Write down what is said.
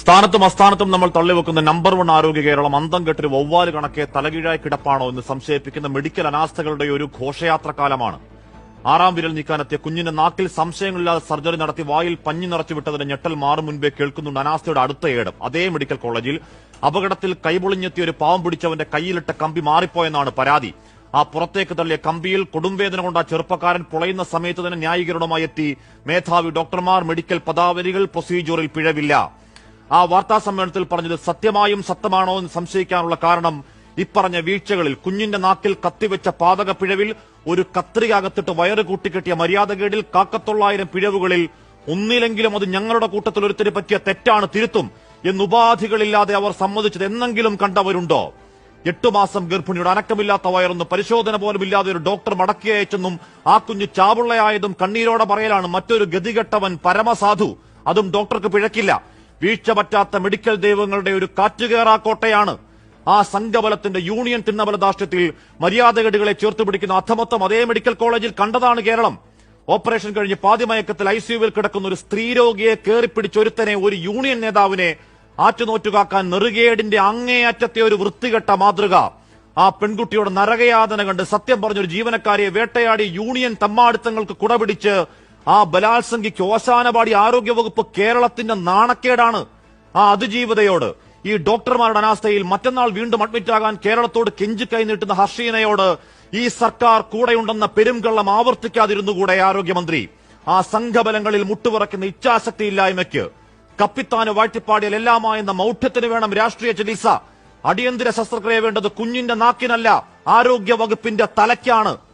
സ്ഥാനത്തും അസ്ഥാനത്തും നമ്മൾ തള്ളിവെക്കുന്ന number one ആരോഗ്യ കേരളം അന്തം കെട്ടൊരു വവ്വാൽ കണക്കെ തലകീഴായി കിടപ്പാണോ എന്ന് സംശയിപ്പിക്കുന്ന മെഡിക്കൽ അനാസ്ഥകളുടെ ഒരു ഘോഷയാത്ര കാലമാണ് ആറാം വിരൽ നീക്കാനെത്തിയ കുഞ്ഞിന്റെ നാക്കിൽ സംശയങ്ങളില്ലാതെ സർജറി നടത്തി വായിൽ പഞ്ഞു നിറച്ചു വിട്ടതിന് ഞെട്ടൽ മാറും മുൻപേ കേൾക്കുന്നുണ്ട് അനാസ്ഥയുടെ അടുത്ത ഏടം. അതേ മെഡിക്കൽ കോളേജിൽ അപകടത്തിൽ കൈപൊളിഞ്ഞെത്തിയ ഒരു പാവം പിടിച്ചവന്റെ കൈയിലിട്ട കമ്പി മാറിപ്പോയെന്നാണ് പരാതി. ആ പുറത്തേക്ക് തള്ളിയ കമ്പിയിൽ കൊടുംവേദന കൊണ്ട് ആ ചെറുപ്പക്കാരൻ പുളയുന്ന സമയത്ത് തന്നെ ന്യായീകരണവുമായി എത്തി. മേധാവി ഡോക്ടർമാർ മെഡിക്കൽ പദാവലികൾ പ്രൊസീജിയറിൽ പിഴവില്ല. ആ വാർത്താ സമ്മേളനത്തിൽ പറഞ്ഞത് സത്യമായും സത്യമാണോ എന്ന് സംശയിക്കാനുള്ള കാരണം ഇപ്പറഞ്ഞ വീഴ്ചകളിൽ കുഞ്ഞിന്റെ നാക്കിൽ കത്തിവെച്ച പാതക പിഴവിൽ ഒരു കത്രിക അകത്തിട്ട് വയറ് കൂട്ടിക്കെട്ടിയ മര്യാദകേടിൽ കാക്കത്തൊള്ളായിരം പിഴവുകളിൽ ഒന്നിലെങ്കിലും അത് ഞങ്ങളുടെ കൂട്ടത്തിൽ ഒരുത്തിന് പറ്റിയ തെറ്റാണ് തിരുത്തും എന്ന് എന്നുപാധികളില്ലാതെ അവർ സമ്മതിച്ചത് എന്നെങ്കിലും കണ്ടവരുണ്ടോ? എട്ടു മാസം ഗർഭിണിയുടെ അനക്കമില്ലാത്ത വയറൊന്നും പരിശോധന പോലും ഇല്ലാതെ ഒരു ഡോക്ടർ മടക്കി അയച്ചെന്നും ആ കുഞ്ഞ് ചാവുള്ളയായതും കണ്ണീരോടെ പറയലാണ് മറ്റൊരു ഗതികെട്ടവൻ പരമസാധു. അതും ഡോക്ടർക്ക് പിഴക്കില്ല. വീഴ്ച പറ്റാത്ത മെഡിക്കൽ ദൈവങ്ങളുടെ ഒരു കാറ്റുകേറാക്കോട്ടയാണ് ആ സംഘബലത്തിന്റെ യൂണിയൻ തിണ്ണബലദാഷ്ട്യത്തിൽ മര്യാദകേടുകളെ ചേർത്ത് പിടിക്കുന്ന അധമത്വം അതേ മെഡിക്കൽ കോളേജിൽ കണ്ടതാണ് കേരളം. ഓപ്പറേഷൻ കഴിഞ്ഞ് പാതിമയക്കത്തിൽ ഐ സിയുവിൽ കിടക്കുന്ന ഒരു സ്ത്രീരോഗിയെ കയറിപ്പിടിച്ചൊരുത്തനെ ഒരു യൂണിയൻ നേതാവിനെ ആറ്റുനോറ്റുകാക്കാൻ നെറുകേടിന്റെ അങ്ങേയറ്റത്തെ ഒരു വൃത്തികെട്ട മാതൃക. ആ പെൺകുട്ടിയുടെ നരകയാതന കണ്ട് സത്യം പറഞ്ഞൊരു ജീവനക്കാരിയെ വേട്ടയാടി യൂണിയൻ തമ്മാടിത്തങ്ങൾക്ക് കുടപിടിച്ച് ആ ബലാത്സംഗിക്ക് ഓശാനപാടി ആരോഗ്യവകുപ്പ് കേരളത്തിന്റെ നാണക്കേടാണ് ആ അതിജീവിതയോട്. ഈ ഡോക്ടർമാരുടെ അനാസ്ഥയിൽ മറ്റന്നാൾ വീണ്ടും അഡ്മിറ്റ് ആകാൻ കേരളത്തോട് കെഞ്ചിക്കൈ നീട്ടുന്ന ഹർഷീനയോട് ഈ സർക്കാർ കൂടെയുണ്ടെന്ന പെരുംകള്ളം ആവർത്തിക്കാതിരുന്നുകൂടെ ആരോഗ്യമന്ത്രി. ആ സംഘബലങ്ങളിൽ മുട്ടുവിറക്കുന്ന ഇച്ഛാശക്തിയില്ലായ്മയ്ക്ക് കപ്പിത്താന് വാഴ്ത്തിപ്പാടിയാൽ എല്ലാമായെന്ന മൗഢ്യത്തിന് വേണം രാഷ്ട്രീയ ചികിത്സ. അടിയന്തര ശസ്ത്രക്രിയ വേണ്ടത് കുഞ്ഞിന്റെ നാക്കിനല്ല ആരോഗ്യ വകുപ്പിന്റെ തലയ്ക്കാണ്.